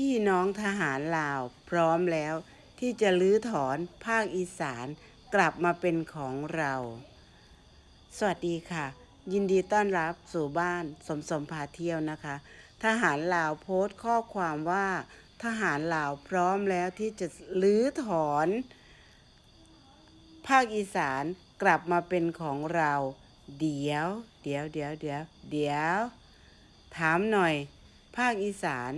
พี่น้องทหารลาวพร้อมแล้ว ที่จะลื้อถอนภาคอีสานกลับมาเป็นของเรา สวัสดีค่ะ ยินดีต้อนรับสู่บ้านสมสมพาเที่ยวนะคะ ทหารลาวโพสต์ข้อความว่า ทหารลาวพร้อมแล้วที่จะลื้อถอน ภาคอีสานกลับมาเป็นของเรา เดี๋ยว เดี๋ยวเดี๋ยวเดี๋ยวเดี๋ยว ถามหน่อย ภาคอีสาน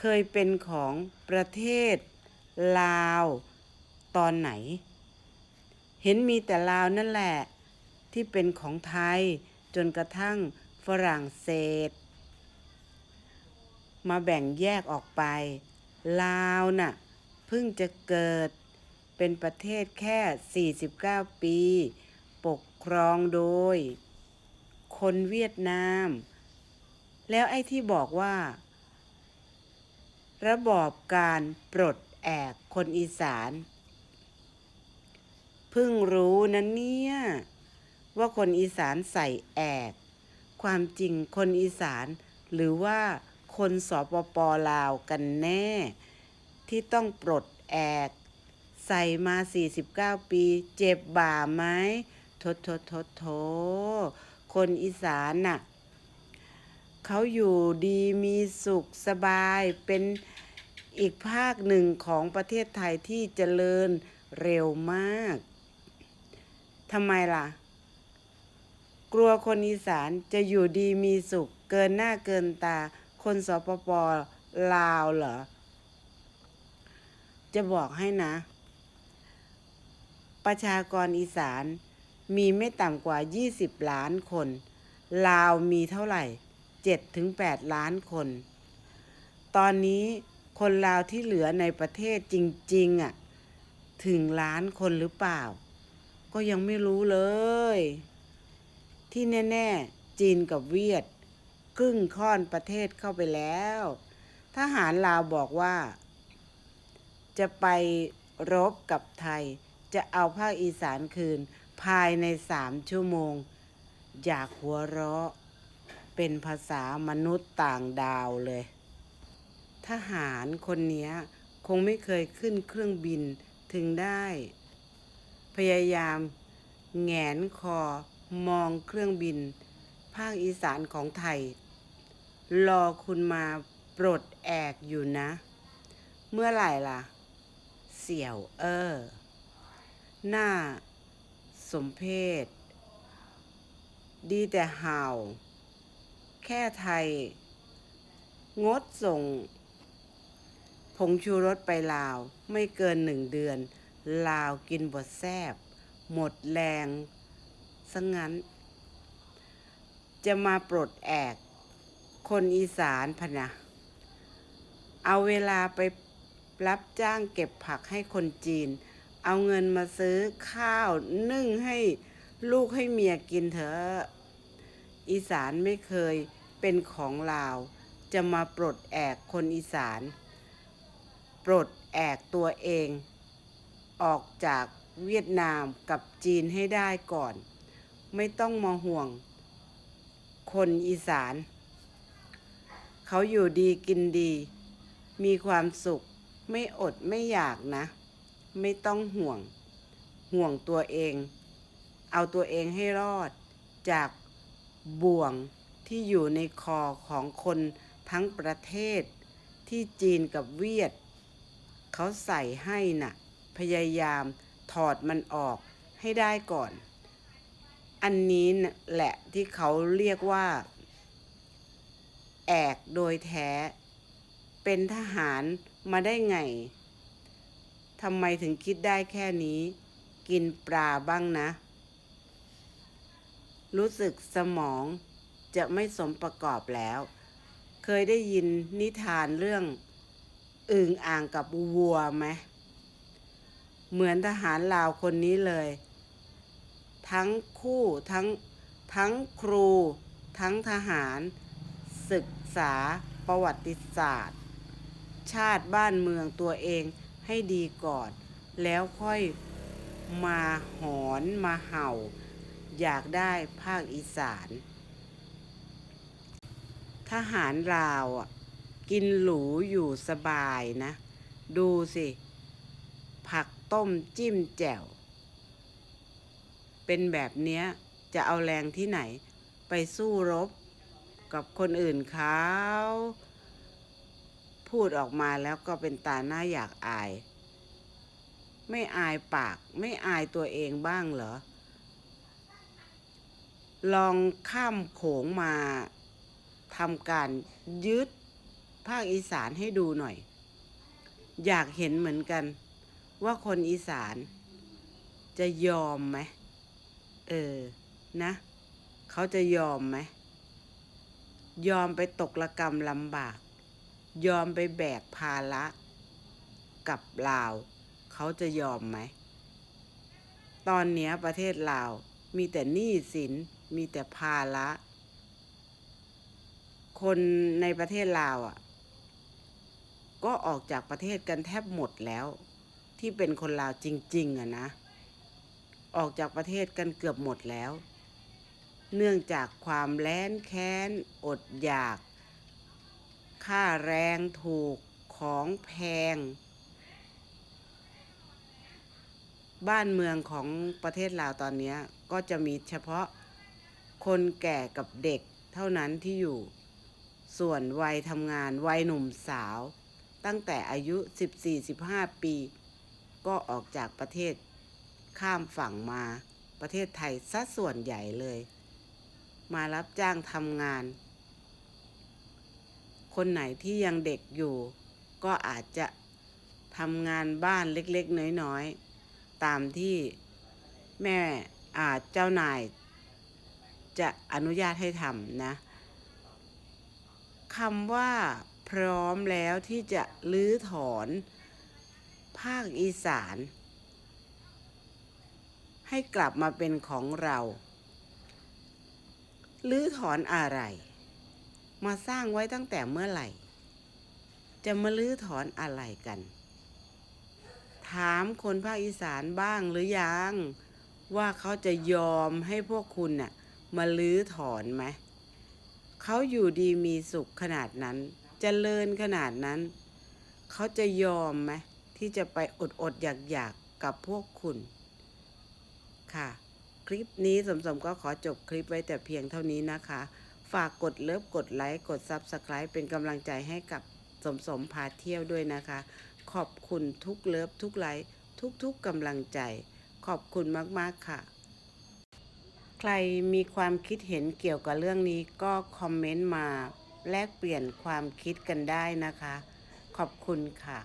เคยเป็นของประเทศลาวตอนไหน เห็นมีแต่ลาวนั่นแหละ ที่เป็นของไทยจนกระทั่งฝรั่งเศส มาแบ่งแยกออกไป ลาวน่ะเพิ่งจะเกิดเป็นประเทศแค่ 49 ปี ปกครองโดย คนเวียดนาม แล้วไอ้ที่บอกว่า ระบอบการปลดแอกคนอีสานเพิ่งรู้นะเนี่ย ว่าคนอีสานใส่แอก ความจริงคนอีสาน หรือว่าคนสปปลาวกันแน่ ที่ต้องปลดแอก ใส่มา 49 ปี เจ็บบ่าไหมทโทโทโทคนอีสานน่ะ เขาอยู่ดีมีสุขสบายเป็นอีกภาคหนึ่งของประเทศไทยที่เจริญเร็วมากทำไมล่ะ กลัวคนอีสานจะอยู่ดีมีสุขเกินหน้าเกินตา คนสปปลาวเหรอ จะบอกให้นะ ประชากรอีสานมีไม่ต่ำกว่า 20 ล้านคน ลาวมีเท่าไหร่ 7ถึง8ล้านคน ตอนนี้คนลาวที่เหลือในประเทศจริงๆอะถึงล้านคนหรือเปล่า ก็ยังไม่รู้เลย ที่แน่ ๆ จีนกับเวียดครึ่งค่อนประเทศเข้าไปแล้ว ทหารลาวบอกว่า จะไปรบกับไทย จะเอาภาคอีสานคืนภายในสามชั่วโมง อยากหัวเราะ เป็นภาษามนุษย์ต่างดาวเลย ทหารคนนี้คงไม่เคยขึ้นเครื่องบินถึงได้ พยายามแหงนคอมองเครื่องบิน ภาคอีสานของไทย รอคุณมาปลดแอกอยู่นะ เมื่อไหร่ล่ะ เสี่ยวเออ หน้า สมเพศ ดีแต่ห่าว แค่ไทย งดส่ง ผงชูรสไปลาวไม่เกินหนึ่งเดือน ลาวกินบดแซบ หมดแรงซะงั้น จะมาปลดแอก คนอีสานพนะ เอาเวลาไปรับจ้างเก็บผักให้คนจีน เอาเงินมาซื้อข้าวนึ่งให้ลูกให้เมียกินเถอะ อีสานไม่เคยเป็นของลาว จะมาปลดแอกคนอีสาน ปลดแอกตัวเอง ออกจากเวียดนามกับจีนให้ได้ก่อน ไม่ต้องมาห่วง คนอีสาน เขาอยู่ดีกินดี มีความสุขไม่อดไม่อยากนะ ไม่ต้องห่วง ห่วงตัวเอง เอาตัวเองให้รอดจาก บ่วงที่อยู่ในคอของคนทั้งประเทศ ที่จีนกับเวียด เขาใส่ให้น่ะ พยายามถอดมันออกให้ได้ก่อน อันนี้นะแหละที่เขาเรียกว่า แอกโดยแท้ เป็นทหารมาได้ไงทำไมถึงคิดได้แค่นี้ กินปลาบ้างนะ รู้สึกสมองจะไม่สมประกอบแล้ว เคยได้ยินนิทานเรื่องอึ่งอ่างกับวัวไหม เหมือนทหารลาวคนนี้เลย ทั้งคู่ทั้งทั้งครู ทั้งทหาร ศึกษาประวัติศาสตร์ ชาติบ้านเมืองตัวเองให้ดีก่อน แล้วค่อยมาหอนมาเห่า อยากได้ภาคอีสาน ทหารลาวอะ กินหรูอยู่สบายนะ ดูสิ ผักต้มจิ้มแจ่ว เป็นแบบเนี้ยจะเอาแรงที่ไหนไปสู้รบกับคนอื่นเขาพูดออกมาแล้วก็เป็นตาหน้าอยากอาย ไม่อายปากไม่อายตัวเองบ้างเหรอ ลองข้ามโขงมาทำการยึดภาคอีสานให้ดูหน่อย อยากเห็นเหมือนกัน ว่าคนอีสานจะยอมไหม เออ นะ เขาจะยอมไหม ยอมไปตกระกรรมลำบาก ยอมไปแบกภาระกับลาว เขาจะยอมไหม ตอนนี้ประเทศลาวมีแต่หนี้สิน มีแต่ภาระคนในประเทศลาวอะ ก็ออกจากประเทศกันแทบหมดแล้ว ที่เป็นคนลาวจริง ๆอะนะ ออกจากประเทศกันเกือบหมดแล้ว เนื่องจากความแล้นแค้น อดอยาก ค่าแรงถูกของแพง บ้านเมืองของประเทศลาวตอนเนี้ยก็จะมีเฉพาะ คนแก่กับเด็กเท่านั้นที่อยู่ ส่วนวัยทำงานวัยหนุ่มสาว ตั้งแต่อายุ 14-15 ปี ก็ออกจากประเทศข้ามฝั่งมาประเทศไทยซะส่วนใหญ่เลย มารับจ้างทำงาน คนไหนที่ยังเด็กอยู่ ก็อาจจะทำงานบ้านเล็กๆ น้อยๆ ตามที่แม่อาจเจ้านาย จะอนุญาตให้ทำนะคำว่าพร้อมแล้วที่จะลื้อถอน ภาคอีสาน ให้กลับมาเป็นของเรา ลื้อถอนอะไร มาสร้างไว้ตั้งแต่เมื่อไหร่ จะมาลื้อถอนอะไรกัน ถามคนภาคอีสานบ้างหรือยัง ว่าเขาจะยอมให้พวกคุณน่ะ มาลื้อถอนไหมเขาอยู่ดีมีสุขขนาดนั้นจเจริญขนาดนั้น เขาจะยอมไหมที่จะไปอดอดอยากอยากๆกับพวกคุณ ค่ะ คลิปนี้สมสมก็ขอจบคลิปไว้แต่เพียงเท่านี้นะคะ ฝากกดเลิฟกดไลค์กด Subscribe เป็นกำลังใจให้กับสมสมพาเที่ยวด้วยนะคะ ขอบคุณทุกเลิฟทุกไลค์ทุกๆกำลังใจ ขอบคุณมากๆค่ะ ใครมีความคิดเห็นเกี่ยวกับเรื่องนี้ก็คอมเมนต์มาแลกเปลี่ยนความคิดกันได้นะคะ ขอบคุณค่ะ